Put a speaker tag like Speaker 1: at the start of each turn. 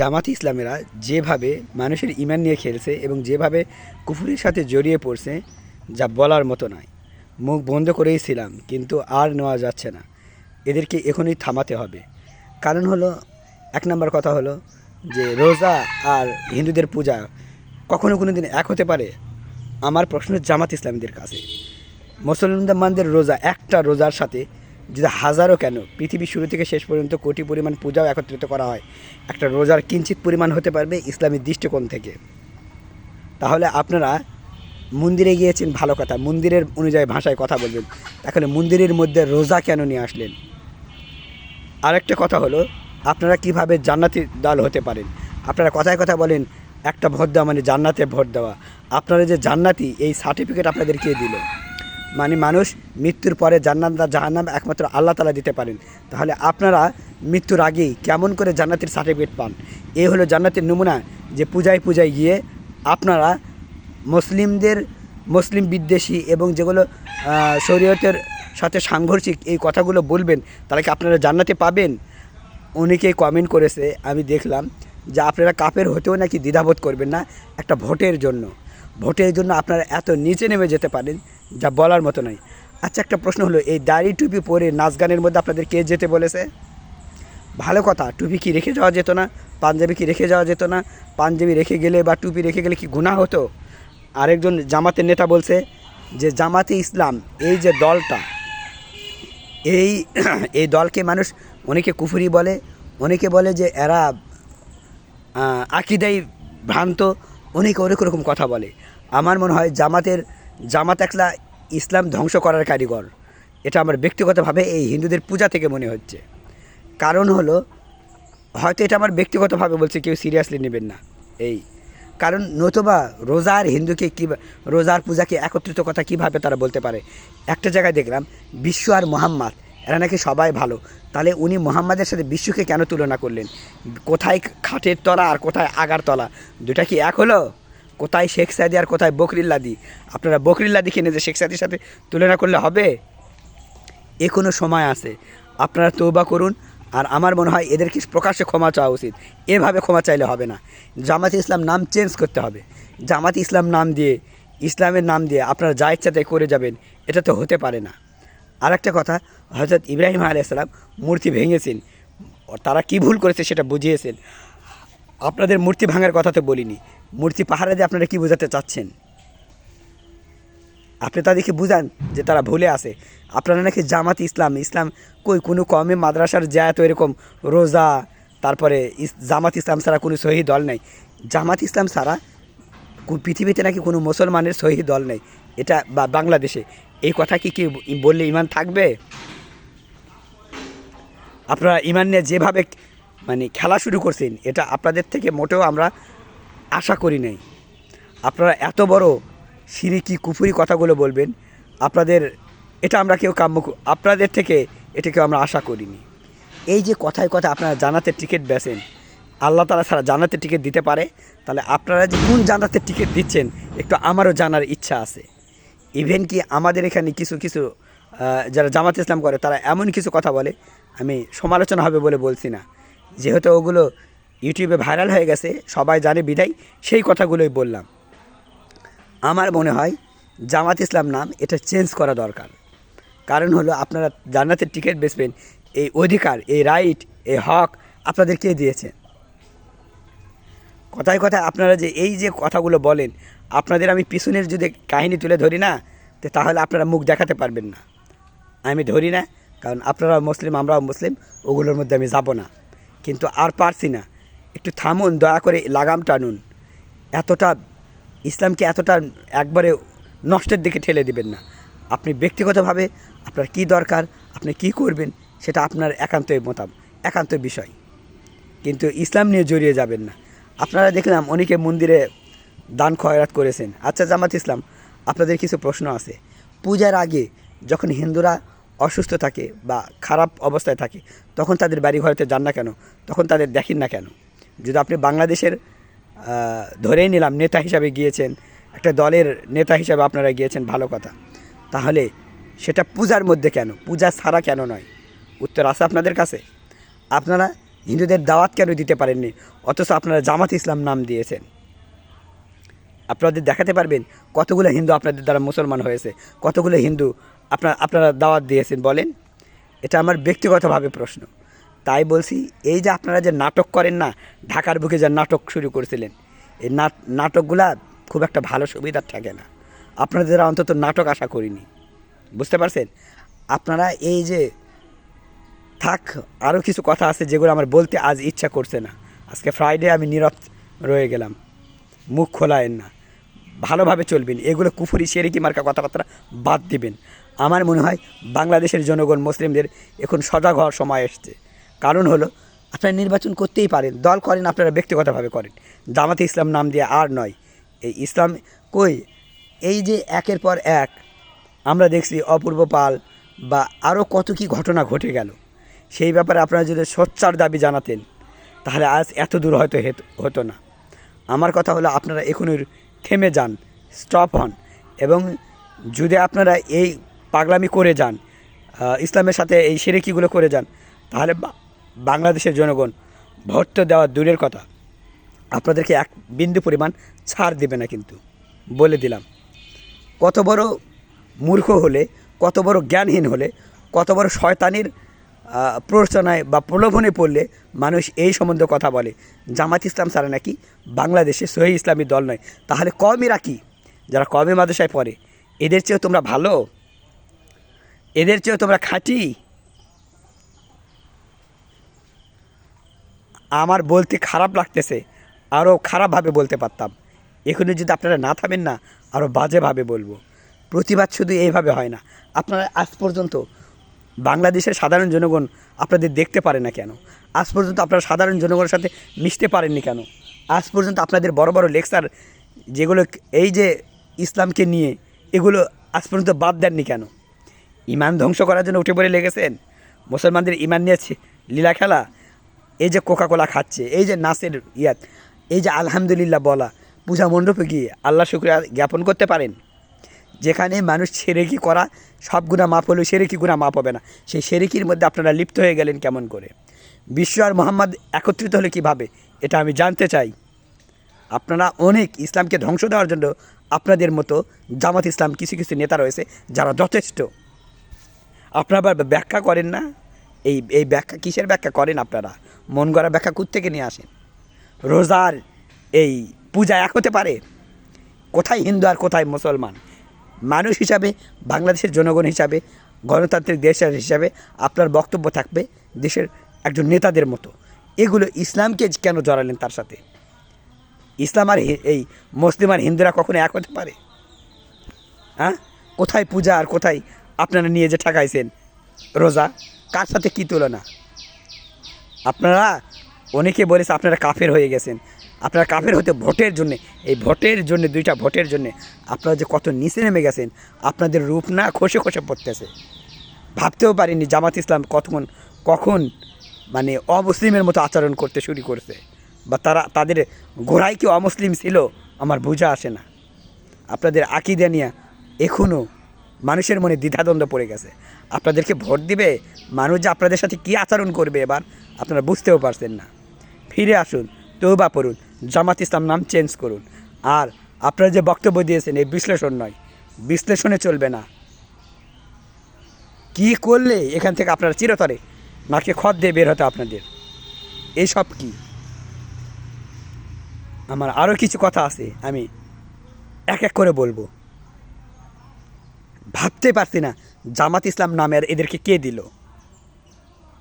Speaker 1: জামাত ইসলামেরা যেভাবে মানুষের ইমান নিয়ে খেলছে এবং যেভাবে কুফুরের সাথে জড়িয়ে পড়ছে, যা বলার মতো নয়। মুখ বন্ধ করেই ছিলাম, কিন্তু আর নেওয়া যাচ্ছে না। এদেরকে এখনই থামাতে হবে। কারণ হলো, এক নম্বর কথা হলো যে রোজা আর হিন্দুদের পূজা কখনো কোনো দিন এক হতে পারে আমার প্রশ্ন জামাত ইসলামীদের কাছে। মুসলমানদের রোজা একটা রোজার সাথে যদি হাজারও কেন? পৃথিবীর শুরু থেকে শেষ পর্যন্ত কোটি পরিমাণ পূজাও একত্রিত করা হয়। একটা রোজার কিঞ্চিত পরিমাণ হতে পারবে ইসলামী দৃষ্টিকোণ থেকে। তাহলে আপনারা মন্দিরে গিয়েছেন, ভালো কথা। মন্দিরের অনুযায়ী ভাষায় কথা বলবেন। তাহলে মন্দিরের মধ্যে রোজা কেন নিয়ে আসলেন? আরেকটা কথা হলো, আপনারা কীভাবে জান্নাতি দল হতে পারেন? আপনারা কথায় কথা বলেন, একটা ভোট দেওয়া মানে জান্নাতে ভোট দেওয়া। আপনারা যে জান্নাতি, এই সার্টিফিকেট আপনাদের কে দিল? মানে মানুষ মৃত্যুর পরে জান্নাত বা জাহান্নাম একমাত্র আল্লাহ তালা দিতে পারেন। তাহলে আপনারা মৃত্যুর আগেই কেমন করে জান্নাতের সার্টিফিকেট পান? এই হলো জান্নাতের নমুনা যে পূজায় পূজায় গিয়ে আপনারা মুসলিমদের, মুসলিম বিদ্বেষী এবং যেগুলো শরীয়তের সাথে সাংঘর্ষিক এই কথাগুলো বলবেন, তাহলে কি আপনারা জান্নাতে পাবেন? অনেকেই কমেন্ট করেছে, আমি দেখলাম যে আপনারা কাপের হতেও নাকি দ্বিধাবোধ করবেন না একটা ভোটের জন্য। ভোটের জন্য আপনারা এত নিচে নেমে যেতে পারেন যা বলার মতো নয়। আচ্ছা একটা প্রশ্ন হলো, এই দাড়ি টুপি পরে নাচ গানের মধ্যে আপনাদের কে যেতে বলেছে? ভালো কথা, টুপি কি রেখে যাওয়া যেত না? পাঞ্জাবি কি রেখে যাওয়া যেত না? পাঞ্জাবি রেখে গেলে বা টুপি রেখে গেলে কি গুনাহ হতো? আরেকজন জামাতের নেতা বলছে যে, জামাতে ইসলাম, এই যে দলটা, এই এই দলকে মানুষ অনেকে কুফুরি বলে, অনেকে বলে যে, এরা আকিদাই ভ্রান্ত, অনেকে অনেক রকম কথা বলে। আমার মনে হয় জামাতের জামাত একলা ইসলাম ধ্বংস করার কারিগর। এটা আমার ব্যক্তিগতভাবে এই হিন্দুদের পূজা থেকে মনে হচ্ছে। কারণ হলো, হয়তো এটা আমার ব্যক্তিগতভাবে বলছে, কেউ সিরিয়াসলি নেবেন না এই। কারণ নতুবা রোজার হিন্দুকে কী রোজার পূজাকে একত্রিত কথা কীভাবে তারা বলতে পারে? একটা জায়গায় দেখলাম, বিশ্ব আর মোহাম্মদ, এরা নাকি সবাই ভালো। তাহলে উনি মোহাম্মদের সাথে বিশ্বকে কেন তুলনা করলেন? কোথায় খাটের তলা আর কোথায় আগার তলা? দুটা কি এক হলো? কোথায় শেখ সাদি আর কোথায় বকরিল্লাদি আপনারা বকরিল্লাদি কিনে যে শেখ সাদির সাথে তুলনা করলে হবে? এ কোনো সময় আছে। আপনারা তৌবা করুন আর আমার মনে হয় এদেরকে প্রকাশ্যে ক্ষমা চাওয়া উচিত। এভাবে ক্ষমা চাইলে হবে না। জামাতে ইসলাম নাম চেঞ্জ করতে হবে। জামাতে ইসলাম নাম দিয়ে, ইসলামের নাম দিয়ে আপনারা যা ইচ্ছা তাই করে যাবেন, এটা তো হতে পারে না। আর একটা কথা হজরত ইব্রাহিম আলাইসালাম মূর্তি ভেঙেছেন। তারা কি ভুল করেছে সেটা বুঝিয়েছেন। আপনাদের মূর্তি ভাঙার কথা তো বলিনি। মূর্তি পাহারা দিয়ে আপনারা কি বোঝাতে চাচ্ছেন? আপনি তাদেরকে বুঝান যে তারা ভুলে আছে। আপনারা নাকি জামাত ইসলাম। ইসলাম কই, কোনো কমে মাদ্রাসার যায় তো এরকম রোজা, তারপরে জামাত ইসলাম ছাড়া কোনো সহি দল নেই। জামাত ইসলাম ছাড়া পৃথিবীতে নাকি কোনো মুসলমানের সহি দল নেই। এটা বা বাংলাদেশে। এই কথা কি কি বললে ইমান থাকবে? আপনারা ইমান নিয়ে যেভাবে মানে খেলা শুরু করছেন, এটা আপনাদের থেকে মোটেও আমরা আশা করি নাই। আপনারা এত বড় সিরিকি কুফুরি কথাগুলো বলবেন, আপনাদের, এটা আমরা কেউ কাম্য আপনাদের থেকে এটা কেউ আমরা আশা করিনি। এই যে কথায় কথা আপনারা জানাতে টিকিট বেছেন আল্লাহ তালা ছাড়া জানাতে টিকিট দিতে পারে, তাহলে আপনারা যে কোন জানাতে টিকিট দিচ্ছেন, একটু আমারও জানার ইচ্ছা আছে। ইভেন কি আমাদের এখানে কিছু কিছু যারা জামাত ইসলাম করে, তারা এমন কিছু কথা বলে, আমি সমালোচনা হবে বলে বলছি না। যেহেতু ওগুলো ইউটিউবে ভাইরাল হয়ে গেছে, সবাই জানে বিদায়, সেই কথাগুলোই বললাম। আমার মনে হয় জামাত ইসলাম নাম এটা চেঞ্জ করা দরকার। কারণ হলো আপনারা জান্নাতের টিকিট বেচবেন, এই অধিকার, এই রাইট, এই হক আপনাদের কে দিয়েছেন কথায় কথায় আপনারা যে এই যে কথাগুলো বলেন, আপনাদের আমি পিছনের যদি কাহিনী তুলে ধরি না, তো তাহলে আপনারা মুখ দেখাতে পারবেন না। আমি ধরি না, কারণ আপনারা মুসলিম, আমরাও মুসলিম, ওগুলোর মধ্যে আমি যাব না। কিন্তু আর পারছি না। একটু থামুন, দয়া করে লাগাম টানুন। এতটা, ইসলামকে এতটা একবারে নষ্টের দিকে ঠেলে দিবেন না। আপনি ব্যক্তিগতভাবে আপনার কি দরকার, আপনি কি করবেন, সেটা আপনার একান্তই মতাম একান্ত বিষয়। কিন্তু ইসলাম নিয়ে জড়িয়ে যাবেন না। আপনারা দেখলাম অনেকে মন্দিরে দান খয়রাত করেছেন। আচ্ছা জামাত ইসলাম, আপনাদের কিছু প্রশ্ন আছে। পূজার আগে যখন হিন্দুরা অসুস্থ থাকে বা খারাপ অবস্থায় থাকে, তখন তাদের বাড়ি ঘরেতে যান না কেন? তখন তাদের দেখেন না কেন? যদি আপনি বাংলাদেশের ধরেই নিলাম নেতা হিসাবে গিয়েছেন, একটা দলের নেতা হিসাবে আপনারা গিয়েছেন, ভালো কথা। তাহলে সেটা পূজার মধ্যে কেন? পূজা ছাড়া কেন নয়? উত্তর আছে আপনাদের কাছে? আপনারা হিন্দুদের দাওয়াত কেন দিতে পারেননি? অথচ আপনারা জামাত ইসলাম নাম দিয়েছেন। আপনাদের দেখাতে পারবেন কতগুলো হিন্দু আপনাদের দ্বারা মুসলমান হয়েছে, কতগুলো হিন্দু আপনার, আপনারা দাওয়াত দিয়েছেন, বলেন। এটা আমার ব্যক্তিগতভাবে প্রশ্ন। তাই বলছি, এই যে আপনারা যে নাটক করেন না, ঢাকার বুকে যে নাটক শুরু করেছিলেন, এই নাট- নাটকগুলা খুব একটা ভালো সুবিধার থাকে না। আপনাদের অন্তত নাটক আশা করিনি, বুঝতে পারছেন? আপনারা এই যে থাক আরও কিছু কথা আছে যেগুলো আমার বলতে আজ ইচ্ছা করছে না। আজকে ফ্রাইডে আমি নীরব রয়ে গেলাম। মুখ খোলায়েন না। ভালোভাবে চলবেন। এগুলো কুফুরি, সেরেকি মার্কা কথাবার্তা বাদ দিবেন। আমার মনে হয় বাংলাদেশের জনগণ মুসলিমদের এখন সজাগ হওয়ার সময় এসছে। কারণ হলো, আপনারা নির্বাচন করতেই পারেন, দল করেন, আপনারা ব্যক্তিগতভাবে করেন। জামাতে ইসলাম নাম দিয়ে আর নয়। এই ইসলাম কই? এই যে একের পর এক, আমরা দেখছি অপূর্ব পাল বা আরও কত কি ঘটনা ঘটে গেল। সেই ব্যাপারে আপনারা যদি সোচ্চার দাবি জানাতেন, তাহলে আজ এত দূর হয়তো হেত- না। আমার কথা হলো, আপনারা এখনই থেমে যান, স্টপ হন। এবং যদি আপনারা এই পাগলামি করে যান ইসলামের সাথে এই সেরেকিগুলো করে যান, তাহলে বাংলাদেশের জনগণ ভোট তো দেওয়া দূরের কথা। আপনাদেরকে এক বিন্দু পরিমাণ ছাড় দেবে না কিন্তু, বলে দিলাম। কত বড় মূর্খ হলে, কত বড় জ্ঞানহীন হলে, কত বড় শয়তানির প্ররোচনায় বা প্রলোভনে পড়লে মানুষ এই সম্বন্ধে কথা বলে, জামাত ইসলাম ছাড়া নাকি বাংলাদেশে সহি ইসলামী দল নয়। তাহলে কমইরা কি? যারা কমে মাদ্রাসায় পড়ে, এদের চেয়েও তোমরা ভালো? এদের চেয়েও তোমরা খাঁটি। আমার বলতে খারাপ লাগতেছে, আরও খারাপভাবে বলতে পারতাম। এখানে যদি আপনারা না থামেন না, আরও বাজেভাবে বলব। প্রতিবাদ শুধু এইভাবে হয় না। আপনারা আজ পর্যন্ত বাংলাদেশের সাধারণ জনগণ আপনাদের দেখতে পারে না কেন? আজ পর্যন্ত আপনারা সাধারণ জনগণের সাথে মিশতে পারেননি কেন? আজ পর্যন্ত আপনাদের বড় বড় লেকচার যেগুলো এই যে ইসলামকে নিয়ে, এগুলো আজ পর্যন্ত বাদ দেননি কেন? ইমান ধ্বংস করার জন্য উঠে পড়ে লেগেছেন। মুসলমানদের ইমান নিয়েছে লীলা খেলা। এই যে কোকা কোলা খাচ্ছে, এই যে নাচের ইয়াত, এই যে আলহামদুলিল্লাহ বলা পূজা মণ্ডপে গিয়ে আল্লাহ শুক্রিয়া জ্ঞাপন করতে পারেন। যেখানে মানুষ সেরেকি করা, সব গুণা মাপ হলেও সেরেকি গুণা মাপ হবে না। সেই সেরেকির মধ্যে আপনারা লিপ্ত হয়ে গেলেন কেমন করে? বিশ্ব আর মোহাম্মদ একত্রিত হলে কীভাবে? এটা আমি জানতে চাই। আপনারা অনেক ইসলামকে ধ্বংস দেওয়ার জন্য আপনাদের মতো জামাত ইসলাম কিছু কিছু নেতা রয়েছে যারা যথেষ্ট। আপনারা ব্যাখ্যা করেন না? এই এই ব্যাখ্যা কিসের ব্যাখ্যা করেন আপনারা? মন গড়া ব্যাখ্যা থেকে নিয়ে আসেন? রোজার এই পূজা এক হতে পারে? কোথায় হিন্দু আর কোথায় মুসলমান? মানুষ হিসাবে, বাংলাদেশের জনগণ হিসাবে, গণতান্ত্রিক দেশ হিসাবে আপনার বক্তব্য থাকবে দেশের একজন নেতাদের মতো। এগুলো ইসলামকে কেন জড়ালেন তার সাথে? ইসলাম আর এই মুসলিম আর হিন্দুরা কখনো এক হতে পারে? হ্যাঁ কোথায় পূজা আর কোথায় আপনারা নিয়ে যে ঠেকাইছেন রোজা, কার সাথে কী তুলনা? আপনারা, অনেকে বলেছে আপনারা কাফের হয়ে গেছেন। আপনারা কাফের হতে ভোটের জন্যে, এই ভোটের জন্য, দুইটা ভোটের জন্যে আপনারা যে কত নিচে নেমে গেছেন, আপনাদের রূপ না খসে খসে পড়তেছে। ভাবতেও পারিনি জামাত ইসলাম কখন কখন মানে অমুসলিমের মতো আচরণ করতে শুরু করছে। বা তারা, তাদের গোড়ায় কি অমুসলিম ছিল, আমার বোঝা আসে না। আপনাদের আকিদা নিয়ে এখনও মানুষের মনে দ্বিধাদ্বন্দ্ব পড়ে গেছে। আপনাদেরকে ভোট দিবে, মানুষ যে আপনাদের সাথে কী আচরণ করবে এবার, আপনারা বুঝতেও পারছেন না। ফিরে আসুন তৌবা পড়ুন, জামাত ইসলাম নাম চেঞ্জ করুন। আর আপনারা যে বক্তব্য দিয়েছেন, এই বিশ্লেষণ নয়, বিশ্লেষণে চলবে না। কি করলে এখান থেকে আপনারা চিরতরে, নাকে খত দিয়ে বের হতো আপনাদের? এইসব কি? আমার আরও কিছু কথা আছে, আমি এক এক করে বলব। ভাবতে পারছি না জামাত ইসলাম নামের এদেরকে কে দিল?